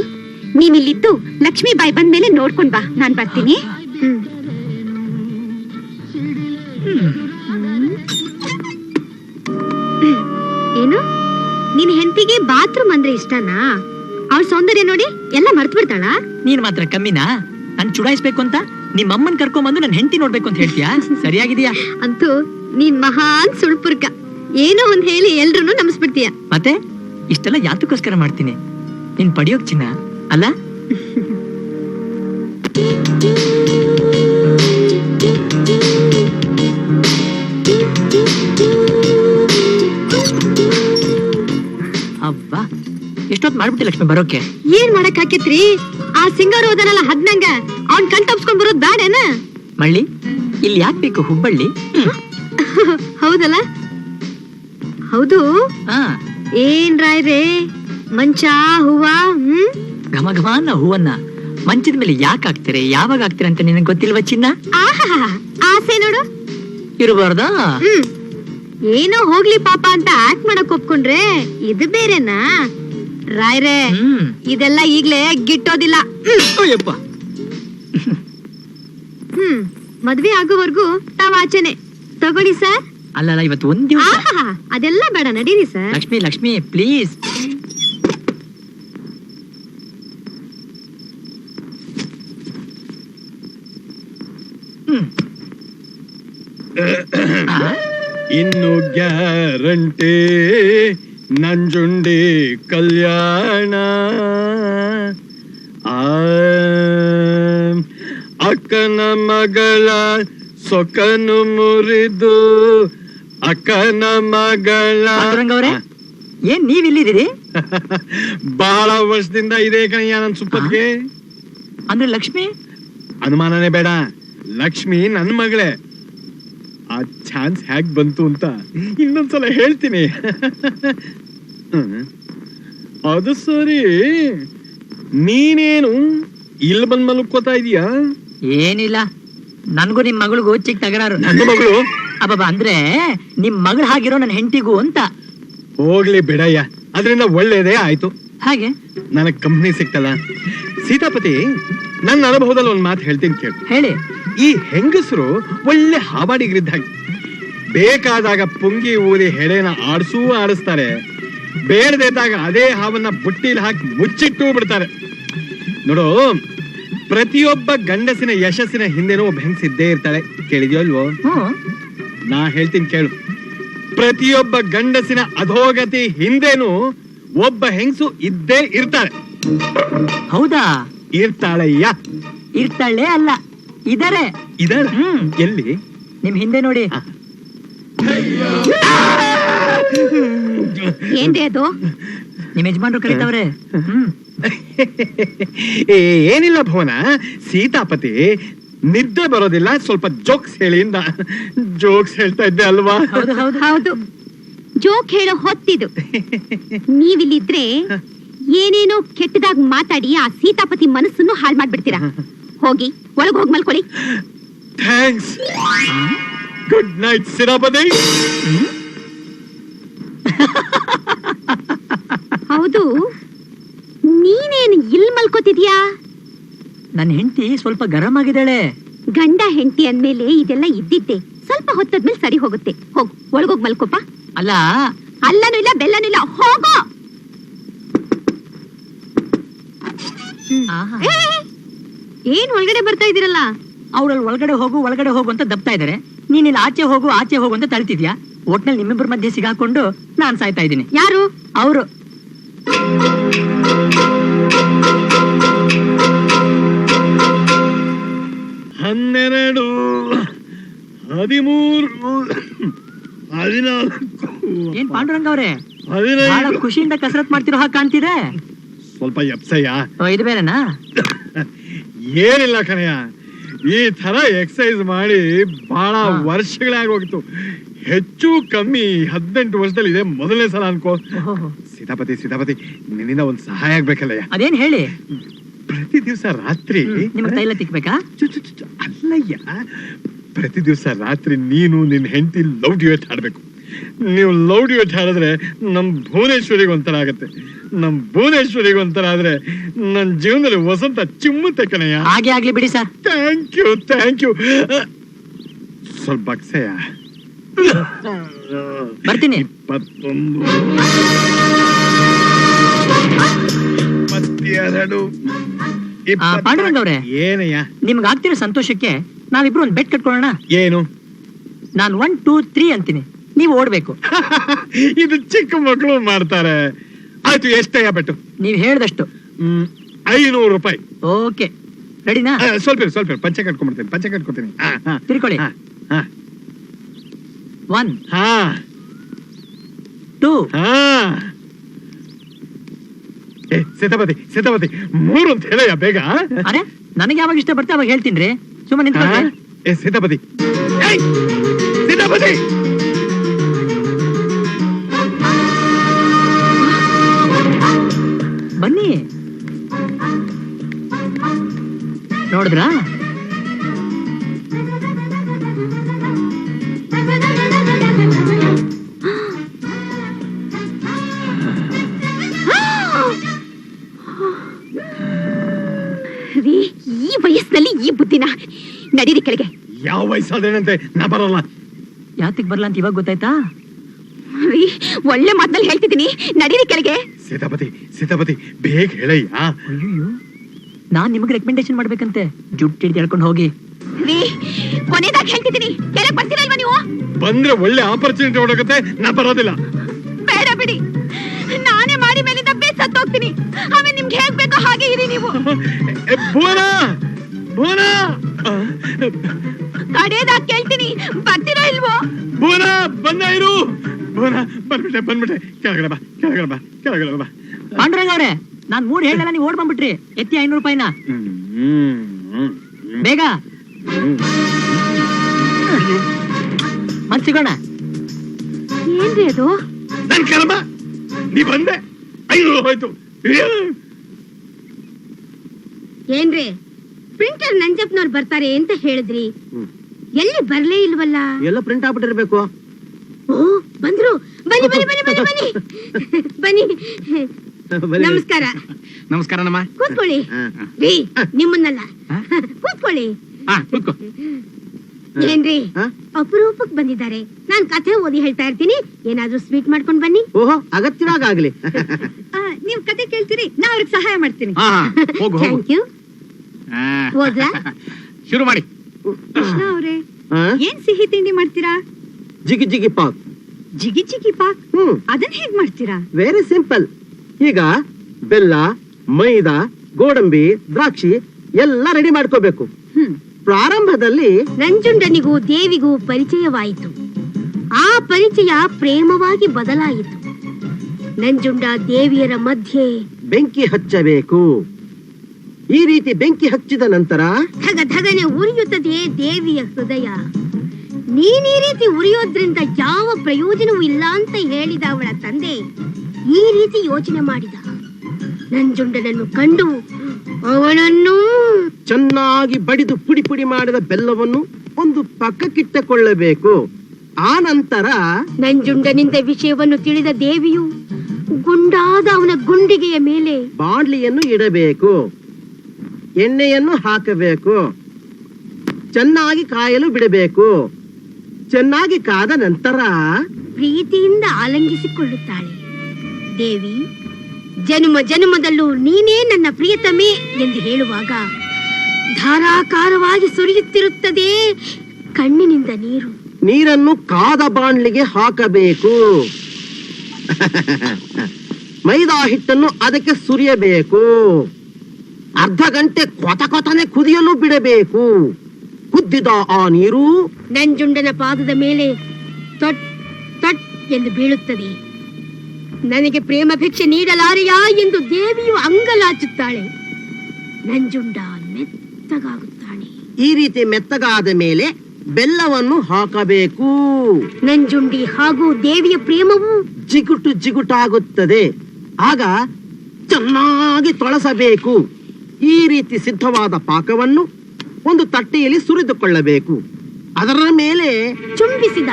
[SPEAKER 5] ನೀನಿಲ್ಲಿದ್ದು ಲಕ್ಷ್ಮಿ ಬಾಯಿ ಬಂದ್ಮೇಲೆ ನೋಡ್ಕೊಂಡ್ ಬಾ ನಾನ್ ಬರ್ತೀನಿ.
[SPEAKER 4] ಏನು? ನಿನ್ ಹೆಂಡತಿಗೆ ಬಾತ್ರೂಮ್ ಅಂದ್ರೆ ಇಷ್ಟನಾ? ಅವ್ಳ ಸೌಂದರ್ಯ ನೋಡಿ ಎಲ್ಲ ಮರ್ತು ಬಿಡ್ತಾಳ
[SPEAKER 1] ನೀನ್ ಮಾತ್ರ ಕಮ್ಮಿನಾ? ನನ್ ಚುಡಾಯಿಸ್ಬೇಕು ಅಂತ ನಿಮ್ಮ ಅಮ್ಮನ್ ಕರ್ಕೊಂಬಂದು ನನ್ ಹೆಂಡತಿ ನೋಡ್ಬೇಕು ಅಂತ ಹೇಳ್ತೀಯಾ? ಸರಿಯಾಗಿದೆಯಾ?
[SPEAKER 4] ಅಂತೂ ನೀನ್ ಮಹಾನ್ ಸುಳ್ಪುರ್ಕ ಏನೋ ಒಂದ್ ಹೇಳಿ ಎಲ್ರು ನಮಸ್ಬಿಡ್ತೀಯ.
[SPEAKER 1] ಮತ್ತೆ? ಇಷ್ಟೆಲ್ಲ ಯಾತಕ್ಕೋಸ್ಕರ ಮಾಡ್ತೀನಿ. ನೀನ್ ಪಡಿಯೋಕ್ ಚಿನ್ನ ಅಲ್ಲ? ಅವ್ವಾ ಎಷ್ಟೊತ್ತು ಮಾಡ್ಬಿಟ್ಟಿ ಲಕ್ಷ್ಮಿ ಬರೋಕೆ?
[SPEAKER 4] ಏನ್ ಮಾಡಕ್ ಹಾಕಿತ್ರಿ ಆ ಸಿಂಗರ್ ಹೋದನಲ್ಲ ಹದ್ನಂಗ ಅವ್ನ್ ಕಣ್ ತಪ್ಸ್ಕೊಂಡ್ ಬರೋದ್ ಬ್ಯಾಡೇನ
[SPEAKER 1] ಮಳ್ಳಿ ಇಲ್ಲಿ ಯಾಕೆ ಬೇಕು ಹುಬ್ಬಳ್ಳಿ?
[SPEAKER 4] ಹೌದಲ್ಲ? ಹೌದು.
[SPEAKER 1] ಹಾ.
[SPEAKER 4] ಏನ್ ರಾಯ್ರೆ? ಮಂಚ ಹೂವ ಹ್ಮ್?
[SPEAKER 1] ಘಮ ಘಮ ಅನ್ನ ಹೂವನ್ನ ಮಂಚದ ಮೇಲೆ ಯಾಕೆ ಹಾಕ್ತೀರಿ? ಯಾವಾಗ ಹಾಕ್ತೀರ ಅಂತ ನಿನಗೆ ಗೊತ್ತಿಲ್ವಾ ಚಿನ್ನ?
[SPEAKER 4] ಆಹಾ ಆಸೆ ನೋಡು.
[SPEAKER 1] ಇರಬಾರ್ದಾ?
[SPEAKER 4] ಹ್ಮ್. ಏನೋ ಹೋಗ್ಲಿ ಪಾಪ ಅಂತ ಆಕ್ಟ್ ಮಾಡಕ್ ಒಪ್ಕೊಂಡ್ರೆ ಇದು ಬೇರೆನಾ? ರಾಯ್ರೆ
[SPEAKER 1] ಹ್ಮ್.
[SPEAKER 4] ಇದೆಲ್ಲ ಈಗ್ಲೇ ಗಿಟ್ಟೋದಿಲ್ಲ. ಹ್ಮ್.
[SPEAKER 1] ಅಯ್ಯಪ್ಪ.
[SPEAKER 4] ಹ್ಮ್ ಮದ್ವೆ ಆಗೋವರೆಗೂ ತಾವ್ ಆಚೆನೆ. ತಗೊಳ್ಳಿ ಸರ್.
[SPEAKER 1] ಅಲ್ಲಲ್ಲ ಇವತ್ತು ಒಂದ್ ದಿವಸ.
[SPEAKER 4] ಅದೆಲ್ಲ ಬೇಡ ನಡೀರಿ ಸರ್.
[SPEAKER 1] ಲಕ್ಷ್ಮಿ ಲಕ್ಷ್ಮಿ ಪ್ಲೀಸ್. *coughs*
[SPEAKER 3] ಇನ್ನು ಗ್ಯಾರಂಟಿ ನಂಜುಂಡಿ ಕಲ್ಯಾಣ. ಆ ಅಕ್ಕನ ಮಗಳ ಸೊಕನು ಮುರಿದು ಅಕ್ಕನ ಮಗಳ.
[SPEAKER 1] ಏನ್ ನೀವ್ ಇಲ್ಲಿದ್ದೀರಿ *laughs*
[SPEAKER 3] ಬಹಳ ವರ್ಷದಿಂದ ಇದೆ ಕಣಯ್ಯ ನನ್ ಸುಪ್ಪತ್ಗೆ
[SPEAKER 1] ಅಂದ್ರೆ ಲಕ್ಷ್ಮಿ?
[SPEAKER 3] ಅನುಮಾನನೇ ಬೇಡ. ಲಕ್ಷ್ಮಿ ನನ್ನ ಮಗಳೇ. ಆ ಚಾನ್ಸ್ ಹ್ಯಾಕ್ ಬಂತು ಅಂತ ಇನ್ನೊಂದ್ಸಲ ಹೇಳ್ತೀನಿ. *laughs* ಅದು ಸರಿ. ನೀನೇನು ಇಲ್ಲಿ ಬಂದ್ ಮಲ್ಕೋತಾ ಇದೀಯಾ?
[SPEAKER 1] ಏನಿಲ್ಲ. ನನ್ಗೂ ನಿಮ್ ಮಗಳಿಗೂ ಚಿಕ್ಕ ತಗರಾರು
[SPEAKER 3] ನನ್ನ ಮಗಳು?
[SPEAKER 1] ಅಬ್ಬಬ್ಬ ಅಂದ್ರೆ ನಿಮ್ ಮಗಳು ಹಾಗಿರೋ ನನ್ನ ಹೆಂಡತಿಗೂ ಅಂತ.
[SPEAKER 3] ಹೋಗ್ಲಿ ಬಿಡಯ್ಯ. ಅದರಿಂದ ಒಳ್ಳೇದೇ ಆಯ್ತು.
[SPEAKER 1] ಹಾಗೆ?
[SPEAKER 3] ನನಗ್ ಕಂಪ್ನಿ ಸಿಕ್ತಲ್ಲ. ಸೀತಾಪತಿ ನನ್ನ ಅನುಭವದಲ್ಲಿ ಒಂದ್ ಮಾತು ಹೇಳ್ತೀನಿ ಕೇಳಿ.
[SPEAKER 1] ಹೇಳಿ.
[SPEAKER 3] ಈ ಹೆಂಗಸರು ಒಳ್ಳೆ ಹಾವಾಡಿಗರಿದ್ದ ಹಾಗೆ ಬೇಕಾದಾಗ ಪುಂಗಿ ಊರಿ ಹೆಡೆನ ಆಡಿಸೂ ಆಡಿಸ್ತಾರೆ. ಬೇಡದಿದ್ದಾಗ ಅದೇ ಹಾವನ್ನ ಬುಟ್ಟಿಲಿ ಹಾಕಿ ಮುಚ್ಚಿಟ್ಟು ಬಿಡ್ತಾರೆ. ನೋಡು ಪ್ರತಿಯೊಬ್ಬ ಗಂಡಸಿನ ಯಶಸ್ಸಿನ ಹಿಂದೆನೂ ಒಬ್ಬ ಹೆಂಗಸ್ ಇದ್ದೇ ಇರ್ತಾಳೆ. ಕೇಳಿದ್ಯೋ ಅಲ್ವೋ ನಾ ಹೇಳ್ತೀನಿ ಕೇಳು. ಪ್ರತಿಯೊಬ್ಬ ಗಂಡಸಿನ ಅಧೋಗತಿ ಹಿಂದೆನೂ ಒಬ್ಬ ಹೆಂಗಸು ಇದ್ದೇ ಇರ್ತಾಳೆ
[SPEAKER 1] ಹೌದಾ?
[SPEAKER 3] ಇರ್ತಾಳಯ್ಯ.
[SPEAKER 1] ಇರ್ತಾಳೆ ಅಲ್ಲ ಇದಾರೆ. ಇದಾರೆ
[SPEAKER 3] ಎಲ್ಲಿ?
[SPEAKER 1] ನಿಮ್ ಹಿಂದೆ ನೋಡಿ. *laughs*
[SPEAKER 5] ಏನ್ರಿ ಅದು?
[SPEAKER 1] ನಿಮ್ ಯಜಮಾನ್ರು ಕರೀತಾವ್ರೆ.
[SPEAKER 3] ಏನಿಲ್ಲ ಭವನ. ಸೀತಾಪತಿ ನಿದ್ದೆ ಬರೋದಿಲ್ಲ ಸ್ವಲ್ಪ ಜೋಕ್ಸ್ ಹೇಳಿ ಇಂದ. ಜೋಕ್ಸ್ ಹೇಳ್ತಾ ಇದ್ದೆ ಅಲ್ವಾ?
[SPEAKER 1] ಹೌದು
[SPEAKER 5] ಜೋಕ್ ಹೇಳೋ ಹೊತ್ತಿದು. ನೀವಿಲ್ಲಿದ್ರೆ ಏನೇನೋ ಕೆಟ್ಟದಾಗ ಮಾತಾಡಿ ಆ ಸೀತಾಪತಿ ಮನಸ್ಸನ್ನು ಹಾಳು ಮಾಡ್ಬಿಡ್ತೀರಾ? ಹೋಗಿ ಒಳಗ್ ಹೋಗಿ ಮಲ್ಕೊಳ್ಳಿ.
[SPEAKER 3] ಥ್ಯಾಂಕ್ಸ್ ಗುಡ್ ನೈಟ್ ಸೀತಾಪತಿ
[SPEAKER 5] ಹೌದು. ನೀನೇನು ಇಲ್ ಮಲ್ಕೋತಿದ್ಯಾ?
[SPEAKER 1] ನನ್ನ ಹೆಂಡತಿ ಸ್ವಲ್ಪ ಗರಂ ಆಗಿದ್ದಾಳೆ.
[SPEAKER 5] ಗಂಡ ಹೆಂಡತಿ ಅಂದ್ಮೇಲೆ ಇದೆಲ್ಲ ಇದ್ದಿದ್ದೆ. ಸ್ವಲ್ಪ ಹೊತ್ತದ್ಮೇಲೆ ಸರಿ ಹೋಗುತ್ತೆ. ಹೋಗ್ ಒಳಗೋಗ್ ಮಲ್ಕೋಪ
[SPEAKER 1] ಅಲ್ಲ.
[SPEAKER 5] ಅಲ್ಲನೂ ಇಲ್ಲ ಬೆಲ್ಲನೂ ಇಲ್ಲ ಹೋಗೋ.
[SPEAKER 4] ಏ, ಏನ್ ಒಳಗಡೆ ಬರ್ತಾ ಇದೀರಲ್ಲ
[SPEAKER 1] ಅವಳಲ್ಲಿ ಒಳಗಡೆ ಹೋಗು ಒಳಗಡೆ ಹೋಗು ಅಂತ ದಬ್ತಾ ಇದಾರೆ. ನೀನಿಲ್ಲ ಇಲ್ಲಿ ಆಚೆ ಹೋಗು ಆಚೆ ಹೋಗು ಅಂತ ತಳ್ತಿದ್ಯಾ? ಒಟ್ನಲ್ಲಿ ನಿಮ್ಮಿಬ್ಬರ ಮಧ್ಯೆ ಸಿಗಾಕೊಂಡು ನಾನ್ ಸಾಯ್ತಾ ಇದ್ದೀನಿ.
[SPEAKER 4] ಯಾರು?
[SPEAKER 1] ಅವರು.
[SPEAKER 3] ಹನ್ನೆರಡು ಹದಿಮೂರು ಹದಿನಾಲ್ಕು.
[SPEAKER 1] ಏನ್ ಪಾಂಡುರಂಗ ಅವ್ರೆ? ಬಹಳ
[SPEAKER 3] ಹದಿನೈದು
[SPEAKER 1] ಖುಷಿಯಿಂದ ಕಸರತ್ ಮಾಡ್ತಿರೋ ಹಾಗೆ ಕಾಣ್ತಿದೆ.
[SPEAKER 3] ಸ್ವಲ್ಪ ಎಪ್ಸಯ್ಯ.
[SPEAKER 1] ಓ, ಇದು ಬೇರೆನಾ?
[SPEAKER 3] ಏನಿಲ್ಲ ಕಣಯ್ಯ. ಈ ತರ ಎಕ್ಸಸೈಸ್ ಮಾಡಿ ಬಹಳ
[SPEAKER 1] ಹಾ.
[SPEAKER 3] ಹೆಚ್ಚು ಕಮ್ಮಿ ಹದಿನೆಂಟು ವರ್ಷದಲ್ಲಿ ಇದೆ. ಮೊದಲನೇ ಸಲ ಅನ್ಕೋ. ಸೀತಾಪತಿ ಸೀತಾಪತಿ ನಿನ್ನಿಂದ ಒಂದು ಸಹಾಯ ಆಗ್ಬೇಕಲ್ಲ
[SPEAKER 1] ಅದೇನ್ ಹೇಳಿ?
[SPEAKER 3] ಪ್ರತಿ ದಿವಸ ರಾತ್ರಿ.
[SPEAKER 1] ನಿಮ್ಗೆ ತೈಲ ತಿಕ್ಬೇಕಾ?
[SPEAKER 3] ಚು, ಚು, ಚು, ಚು, ಅಲ್ಲಯ್ಯ. ಪ್ರತಿ ದಿವಸ ರಾತ್ರಿ ನೀನು ನಿನ್ ಹೆಂಡತಿ ಲವ್ ಡ್ಯೂಯೇಟ್ ಹಾಡ್ಬೇಕು. ನೀವು ಲವ್ ಡ್ಯೂಯೇಟ್ ಹಾಡಿದ್ರೆ ನಮ್ ಭುವನೇಶ್ವರಿಗೆ ಒಂಥರ ಆಗತ್ತೆ ನಮ್ ಭುವನೇಶ್ವರಿಗೆ ಒಂಥರ ಆದ್ರೆ ನನ್ ಜೀವನದಲ್ಲಿ ವಸಂತ ಚಿಮ್ಮುತ್ತೆ ಕಣಯ್ಯ.
[SPEAKER 1] ಹಾಗೆ ಆಗ್ಲಿ ಬಿಡಿ sir.
[SPEAKER 3] Thank you thank you. ಸ್ವಲ್ಪ ಬಗ್ಸೆಯ
[SPEAKER 1] ಬರ್ತೀನಿ.
[SPEAKER 3] ಇಪ್ಪತ್ತೊಂದು.
[SPEAKER 1] ಪಾಂಡುರಂಗ ಅವ್ರೆ.
[SPEAKER 3] ಏನಯ್ಯ?
[SPEAKER 1] ನಿಮ್ಗೆ ಆಗ್ತಿರೋ ಸಂತೋಷಕ್ಕೆ ನಾವಿಬ್ರು ಒಂದ್ ಬೆಟ್ ಕಟ್ಕೊಳ್ಳೋಣ?
[SPEAKER 3] ಏನು?
[SPEAKER 1] ನಾನು ಒನ್ ಟೂ ತ್ರೀ ಅಂತೀನಿ. ನೀವು ಓಡ್ಬೇಕು. *laughs*
[SPEAKER 3] ಇದು ಚಿಕ್ಕ ಮಕ್ಕಳು ಮಾಡ್ತಾರೆ. ಆಯ್ತು ಎಷ್ಟಯ್ಯ ಬೆಟ್ಟು?
[SPEAKER 1] ನೀವು ಹೇಳ್ದಷ್ಟು.
[SPEAKER 3] ಹ್ಮ್ ಐನೂರು ರೂಪಾಯಿ.
[SPEAKER 1] ಓಕೆ. ರೆಡಿನಾ?
[SPEAKER 3] ಸ್ವಲ್ಪ ಸ್ವಲ್ಪ. ಪಂಚೆ ಕಟ್ಕೊಂಡ್ಬಿಡ್ತೀನಿ ಪಂಚೆ ಕಟ್ಕೊತೀನಿ.
[SPEAKER 1] ತಿರ್ಕೊಳ್ಳಿ.
[SPEAKER 3] ಹಾ, ಹಾ,
[SPEAKER 1] ಒನ್
[SPEAKER 3] ಹಾ,
[SPEAKER 1] ಟೂ
[SPEAKER 3] ಹಾ. ಸಿದ್ಧಪತಿ ಸೀತಾಪತಿ ಮೂರು ಅಂತ ಹೇಳಯ್ಯ ಬೇಗ
[SPEAKER 1] ಅರೆ ನನಗೆ ಯಾವಾಗ ಇಷ್ಟ ಬರ್ತದೆ ಅವಾಗ ಹೇಳ್ತೀನಿ ಸುಮ್ಮನೆ
[SPEAKER 3] ಹಾ?
[SPEAKER 1] ನಿಂತ್ಕೊಳ್ಳಿ
[SPEAKER 3] ಏ ಸಿದ್ಧಪತಿ! ಸೀತಾಪತಿ
[SPEAKER 1] ಬನ್ನಿ. ನೋಡಿದ್ರಾ?
[SPEAKER 5] ನಡೀರಿ ಕೆಳಗೆ.
[SPEAKER 3] ಯಾವ ವಯಸ್ಸಾದೇನಂತೆ ನಾ ಬರಲ್ಲ.
[SPEAKER 1] ಯಾತಿಗ್ ಬರಲ್ಲ ಅಂತ ಇವಾಗ ಗೊತ್ತಾಯ್ತಾ?
[SPEAKER 5] ರೀ ಒಳ್ಳೆ ಮಾತಲ್ಲಿ ಹೇಳ್ತಿದ್ದೀನಿ. ನಡೀರಿ ಕೆಳಗೆ.
[SPEAKER 3] ಸೀತಾಪತಿ ಸೀತಾಪತಿ ಬೇಗ ಹೇಳಯ್ಯ.
[SPEAKER 1] ಅಯ್ಯೋ ನಾನ್ ನಿಮಗೆ ರೆಕಮೆಂಡೇಶನ್ ಮಾಡ್ಬೇಕಂತೆ. ಜುಟ್ಟು ಹಿಡ್ದು ಹೇಳ್ಕೊಂಡು ಹೋಗಿ.
[SPEAKER 5] ರೀ ಕೊನೆದಾಗಿ ಹೇಳ್ತಿದ್ದೀನಿ. ಕೆಳಗೆ ಬರ್ತೀರಲ್ವಾ ನೀವು?
[SPEAKER 3] ಬಂದ್ರೆ ಒಳ್ಳೆ ಆಪರ್ಚುನಿಟಿ ಹೊಡಕತ್ತೆ ನಾ ಬರೋದಿಲ್ಲ.
[SPEAKER 5] ಬೇಡ ಬಿಡಿ. ನಾನೇ ಮಾಡಿ ಮೇಲಿಂದ ಬೇಸತ್ತು ಹೋಗ್ತೀನಿ. ಆಮೇಲೆ ನಿಮ್ಗೆ ಹೇಗ್ ಬೇಕೋ ಹಾಗೆ ಇರಿ ನೀವು. *laughs*
[SPEAKER 3] ಏ, ಭುವನ! ಭುವನ!
[SPEAKER 5] ಕಡೆದಾಗ್ ಕೇಳ್ತೀನಿ? ಬರ್ತೀರಾ ಇಲ್ವೋ?
[SPEAKER 3] ಭುವನ ಬಂದ ಇರು. ಭುವನ ಬಂದ್ಬಿಟ್ಟೆ ಬಂದ್ಬಿಟ್ಟೆ. ಕೆಳಗಡೆ ಬಾ ಕೆಳಗಡೆ ಬಾ ಕೆಳಗಡೆ ಬಾ.
[SPEAKER 1] ಪಾಂಡುರಂಗ ಅವ್ರೆ ನಾನ್ ಮೂರ್ ಹೇಳಲ್ಲ ನೀವು ಓಡ್ ಬಂದ್ಬಿಟ್ರಿ. ಎತ್ತಿ ಐನೂರು ರೂಪಾಯಿನ. ಬೇಗ. ಮತ್ ಸಿಗೋಣ
[SPEAKER 5] ಏನ್ರಿ ಅದು?
[SPEAKER 3] ನನ್ ಕರ್ಮ ನೀ ಬಂದೆ. ಅಯ್ಯೋ ಹೋಯ್ತು.
[SPEAKER 7] ಏನ್ರಿ? ಪ್ರಿಂಟರ್ ನಂಜಪ್ಪನವ್ರು ಬರ್ತಾರೆ ಅಂತ ಹೇಳಿದ್ರಿ. ಎಲ್ಲಿ ಬರ್ಲೇ ಇಲ್ವಲ್ಲ?
[SPEAKER 8] ಎಲ್ಲ ಪ್ರಿಂಟ್ ಆಗ್ಬಿಟ್ಟಿರ್ಬೇಕು.
[SPEAKER 7] ಓ ಬಂದ್ರು. ಬನ್ನಿ ಬನ್ನಿ ಬನ್ನಿ ಬನ್ನಿ ಬನ್ನಿ. ಬನ್ನಿ. ನಮಸ್ಕಾರ.
[SPEAKER 3] ನಮಸ್ಕಾರ ನಮ್ಮ.
[SPEAKER 7] ಕೂತ್ಕೊಳ್ಳಿ. ರೀ ನಿಮ್ಮನ್ನಲ್ಲ. ಕೂತ್ಕೊಳ್ಳಿ.
[SPEAKER 3] ಕೂತ್ಕೋ.
[SPEAKER 7] ಏನ್ರಿ? ಅಪರೂಪಕ್ ಬಂದಿದ್ದಾರೆ. ನಾನ್ ಕಥೆ ಓದಿ ಹೇಳ್ತಾ ಇರ್ತೀನಿ. ಏನಾದ್ರೂ ಸ್ವೀಟ್ ಮಾಡ್ಕೊಂಡ್ ಬನ್ನಿ.
[SPEAKER 8] ಓಹೋ ಅಗತ್ಯವಾಗ ಆಗ್ಲಿ.
[SPEAKER 7] ನೀವ್ ಕತೆ ಕೇಳ್ತೀರಿ ನಾ ಅವ್ರಿಗೆ ಸಹಾಯ ಮಾಡ್ತೀನಿ. ಥ್ಯಾಂಕ್ ಯು *laughs*
[SPEAKER 3] ಶುರು ಮಾಡಿ.
[SPEAKER 7] ಕೃಷ್ಣ ಅವ್ರೆ? ಏನ್ ಸಿಹಿ ತಿಂಡಿ ಮಾಡ್ತೀರಾ?
[SPEAKER 8] ಜಿಗಿ ಜಿಗಿ ಪಾಕ್.
[SPEAKER 7] ಜಿಗಿ ಜಿಗಿ ಪಾಕ್?
[SPEAKER 8] ಹ್ಮ್.
[SPEAKER 7] ಅದನ್ನ ಹೇಗ್ ಮಾಡ್ತೀರಾ?
[SPEAKER 8] ವೆರಿ ಸಿಂಪಲ್ ಈಗ ಬೆಲ್ಲ ಮೈದಾ ಗೋಡಂಬಿ ದ್ರಾಕ್ಷಿ ಎಲ್ಲ ರೆಡಿ ಮಾಡ್ಕೋಬೇಕು.
[SPEAKER 7] ಹ್ಮ್.
[SPEAKER 8] ಪ್ರಾರಂಭದಲ್ಲಿ
[SPEAKER 7] ನಂಜುಂಡನಿಗೂ ದೇವಿಗೂ ಪರಿಚಯವಾಯಿತು. ಆ ಪರಿಚಯ ಪ್ರೇಮವಾಗಿ ಬದಲಾಯಿತು. ನಂಜುಂಡ ದೇವಿಯರ ಮಧ್ಯೆ
[SPEAKER 8] ಬೆಂಕಿ ಹಚ್ಚಬೇಕು. ಈ ರೀತಿ ಬೆಂಕಿ ಹಚ್ಚಿದ ನಂತರ
[SPEAKER 7] ಧಗ ಧಗನೆ ಉರಿಯುತ್ತದೆ ದೇವಿಯ ಹೃದಯ. ನೀನ್ ಈ ರೀತಿ ಉರಿಯೋದ್ರಿಂದ ಯಾವ ಪ್ರಯೋಜನವೂ ಇಲ್ಲ ಅಂತ ಹೇಳಿದ ಅವಳ ತಂದೆ ಈ ರೀತಿ ಯೋಚನೆ ಮಾಡಿದ. ನಂಜುಂಡನನ್ನು ಕಂಡು ಅವನನ್ನು
[SPEAKER 8] ಚೆನ್ನಾಗಿ ಬಡಿದು ಪುಡಿ ಪುಡಿ ಮಾಡಿದ ಬೆಲ್ಲವನ್ನು ಒಂದು ಪಕ್ಕಕ್ಕಿಟ್ಟುಕೊಳ್ಳಬೇಕು. ಆ ನಂತರ
[SPEAKER 7] ನಂಜುಂಡನಿಂದ ವಿಷಯವನ್ನು ತಿಳಿದ ದೇವಿಯು ಗುಂಡಾದ ಅವನ ಗುಂಡಿಗೆಯ ಮೇಲೆ
[SPEAKER 8] ಬಾಂಡ್ಲಿಯನ್ನು ಇಡಬೇಕು. ಎಣ್ಣೆಯನ್ನು ಹಾಕಬೇಕು. ಚೆನ್ನಾಗಿ ಕಾಯಲು ಬಿಡಬೇಕು. ಚೆನ್ನಾಗಿ ಕಾದ ನಂತರ
[SPEAKER 7] ಪ್ರೀತಿಯಿಂದ ಆಲಂಗಿಸಿಕೊಳ್ಳುತ್ತಾಳೆ. ದೇವಿ ಜನ್ಮ ಜನ್ಮದಲ್ಲೂ ನೀನೇ ನನ್ನ ಪ್ರಿಯತಮೆ ಎಂದು ಹೇಳುವಾಗ ಧಾರಾಕಾರವಾಗಿ ಸುರಿಯುತ್ತಿರುತ್ತದೆ ಕಣ್ಣಿನಿಂದ ನೀರು.
[SPEAKER 8] ನೀರನ್ನು ಕಾದ ಬಾಣ್ಲಿಗೆ ಹಾಕಬೇಕು. ಮೈದಾ ಹಿಟ್ಟನ್ನು ಅದಕ್ಕೆ ಸುರಿಯಬೇಕು. ಅರ್ಧ ಗಂಟೆ ಕೊತ ಕೊತನೆ ಕುದಿಯಲು ಬಿಡಬೇಕು. ಕುದ್ದಿದ ಆ ನೀರು
[SPEAKER 7] ನಂಜುಂಡನ ಪಾದದ ಮೇಲೆ ತಟ್ ತಟ್ ಎಂದು ಬೀಳುತ್ತದೆ. ನನಗೆ ಪ್ರೇಮ ಭಿಕ್ಷೆ ನೀಡಲಾರೆಯಾ ಎಂದು ದೇವಿಯು ಅಂಗಲಾಚುತ್ತಾಳೆ. ನಂಜುಂಡ ಮೆತ್ತಗಾಗುತ್ತಾನೆ
[SPEAKER 8] ಈ ರೀತಿ ಮೆತ್ತಗಾದ ಮೇಲೆ ಬೆಲ್ಲವನ್ನು ಹಾಕಬೇಕು.
[SPEAKER 7] ನಂಜುಂಡಿ ಹಾಗೂ ದೇವಿಯ ಪ್ರೇಮವು
[SPEAKER 8] ಜಿಗುಟು ಜಿಗುಟಾಗುತ್ತದೆ. ಆಗ ಚೆನ್ನಾಗಿ ತೊಳಸಬೇಕು. ಈ ರೀತಿ ಸಿದ್ಧವಾದ ಪಾಕವನ್ನು ಒಂದು ತಟ್ಟೆಯಲ್ಲಿ ಸುರಿದುಕೊಳ್ಳಬೇಕು. ಅದರ ಮೇಲೆ
[SPEAKER 7] ಚುಂಬಿಸಿದ.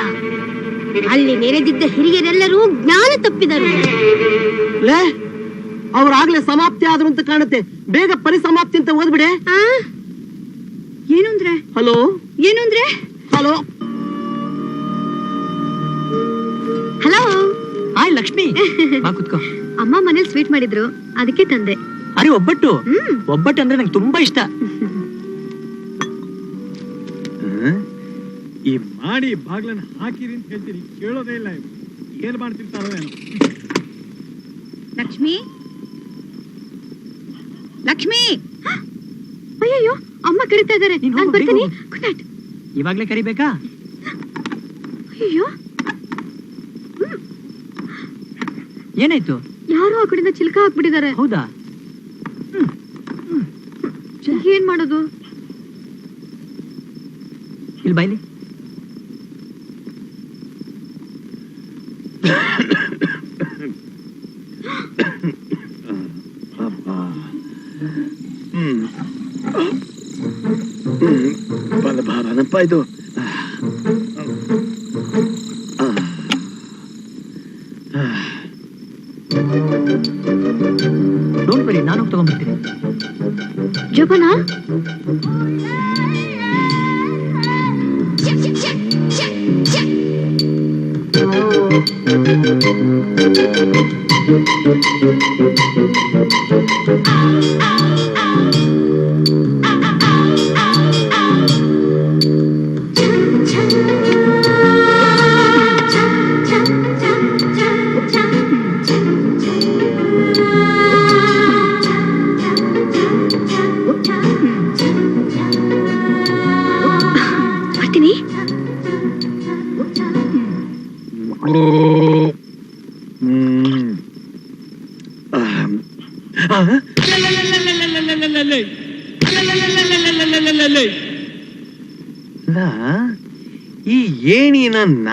[SPEAKER 7] ಅಲ್ಲಿ ನೆರೆದಿದ್ದ ಹಿರಿಯರೆಲ್ಲರೂ ಜ್ಞಾನ ತಪ್ಪಿದರು.
[SPEAKER 8] ಲೇ ಅವರಾಗ್ಲೇ ಸಮಾಪ್ತಿ ಆದ್ರು ಅಂತ ಕಾಣುತ್ತೆ. ಬೇಗ ಪರಿಸಮಾಪ್ತಿ ಅಂತ ಓದ್ಬಿಡೆ.
[SPEAKER 7] ಆ? ಏನು ಅಂದ್ರೆ
[SPEAKER 8] ಹಲೋ?
[SPEAKER 7] ಏನು ಅಂದ್ರೆ
[SPEAKER 8] ಹಲೋ?
[SPEAKER 7] ಹಲೋ?
[SPEAKER 1] ಹಾಯ್ ಲಕ್ಷ್ಮಿ. *laughs* ಬಾ ಕುತ್ಕೋ.
[SPEAKER 7] ಅಮ್ಮ ಮನೇಲಿ ಸ್ವೀಟ್ ಮಾಡಿದ್ರು. ಅದಕ್ಕೆ ತಂದೆ.
[SPEAKER 1] ಅರೆ ಒಬ್ಬಟ್ಟು.
[SPEAKER 7] ಹ್ಮ್
[SPEAKER 1] ಒಬ್ಬಟ್ಟು ಅಂದ್ರೆ ನಂಗೆ ತುಂಬಾ ಇಷ್ಟ.
[SPEAKER 3] ಈ ಮಾಡಿ ಬಾಗ್ಲನ್ನ ಹಾಕಿರಿ ಅಂತ ಹೇಳ್ತೀನಿ. ಕೇಳೋದೇ ಇಲ್ಲ. ಏನ್ ಮಾಡ್ತಿರ್ತಾರೋ ಏನೋ.
[SPEAKER 7] ಲಕ್ಷ್ಮಿ? ಲಕ್ಷ್ಮಿ? ಅಯ್ಯಯ್ಯೋ ಅಮ್ಮ ಕರಿತಾ ಇದಾರೆ
[SPEAKER 1] ನೀನ್
[SPEAKER 7] ಬರ್ತೀನಿ. ಗುಡ್ ನೈಟ್
[SPEAKER 1] ಇವಾಗ್ಲೇ ಕರಿಬೇಕಾ?
[SPEAKER 7] ಅಯ್ಯೋ
[SPEAKER 1] ಏನಾಯ್ತು?
[SPEAKER 7] ಯಾರು ಆ ಕಡೆಯಿಂದ ಚಿಲ್ಕ ಹಾಕ್ಬಿಟ್ಟಿದ್ದಾರೆ.
[SPEAKER 1] ಹೌದಾ?
[SPEAKER 7] ಏನ್ ಮಾಡೋದು?
[SPEAKER 1] ಇಲ್ಲಿ ಬೈಲಿ
[SPEAKER 3] ಬಲ ಭಾರನಪ್ಪ ಇದು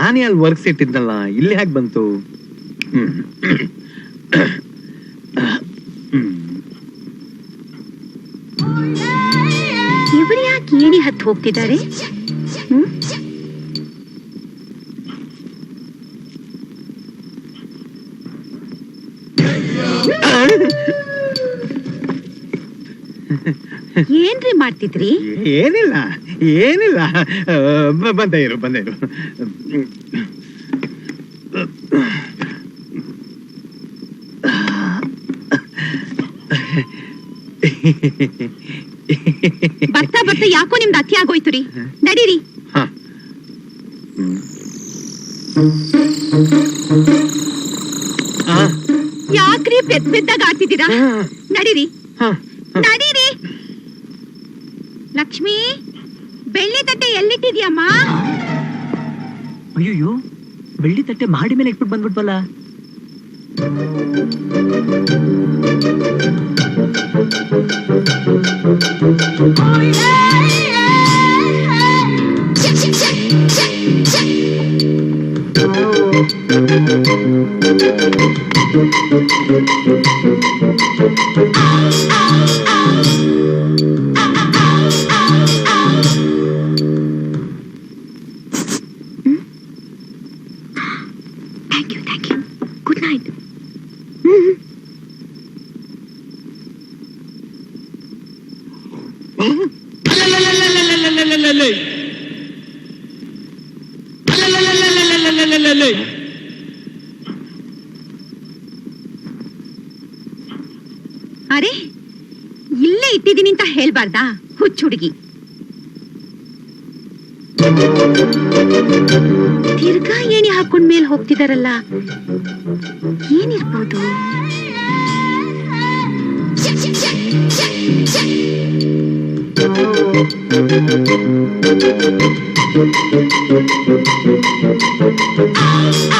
[SPEAKER 1] ನಾನೇ
[SPEAKER 3] ಅಲ್ಲಿ ವರ್ಕ್ಸಿಟ್ಟಿದ್ನಲ್ಲ ಇಲ್ಲಿ ಹೇಗೆ ಬಂತು.
[SPEAKER 5] ಇವರು ಯಾಕೆ ಏಣಿ ಹತ್ತು ಹೋಗ್ತಿದ್ದಾರೆ ಹ್ಮ್? *laughs* ಏನ್ರಿ ಮಾಡ್ತಿದ್ರಿ?
[SPEAKER 3] ಏನಿಲ್ಲ ಏನಿಲ್ಲ. ಬಂದೆ ಇರು ಬಂದೇ ಇರು.
[SPEAKER 5] ಬರ್ತಾ ಬರ್ತಾ ಯಾಕೋ ನಿಮ್ದು ಅತಿ ಆಗೋಯ್ತು ರೀ ನಡೀರಿ ಯಾಕ್ರಿ ಪೆದ್ ಪೆದ್ದಾಗ ಆಡ್ತಿದ್ದೀರಾ? ನಡೀರಿ.
[SPEAKER 3] ಹ.
[SPEAKER 5] ನಡೀರಿ. ಲಕ್ಷ್ಮಿ ಬೆಳ್ಳಿ ತಟ್ಟೆ ಎಲ್ಲಿಟ್ಟಿದ್ಯಮ್ಮ?
[SPEAKER 1] ಅಯ್ಯೋ ಬೆಳ್ಳಿ ತಟ್ಟೆ ಮಾಡಿ ಮೇಲೆ ಇಟ್ಬಿಟ್ಟು ಬಂದ್ಬಿಟ್ವಲ್ಲ?
[SPEAKER 5] ಅಂತ ಹುಚ್ಚುಡುಗಿ ತಿರ್ಗಾ ಏಣಿ ಹಾಕೊಂಡ್ ಮೇಲೆ ಹೋಗ್ತಿದಾರಲ್ಲ? ಏನಿರ್ಬೋದು?
[SPEAKER 6] ಆ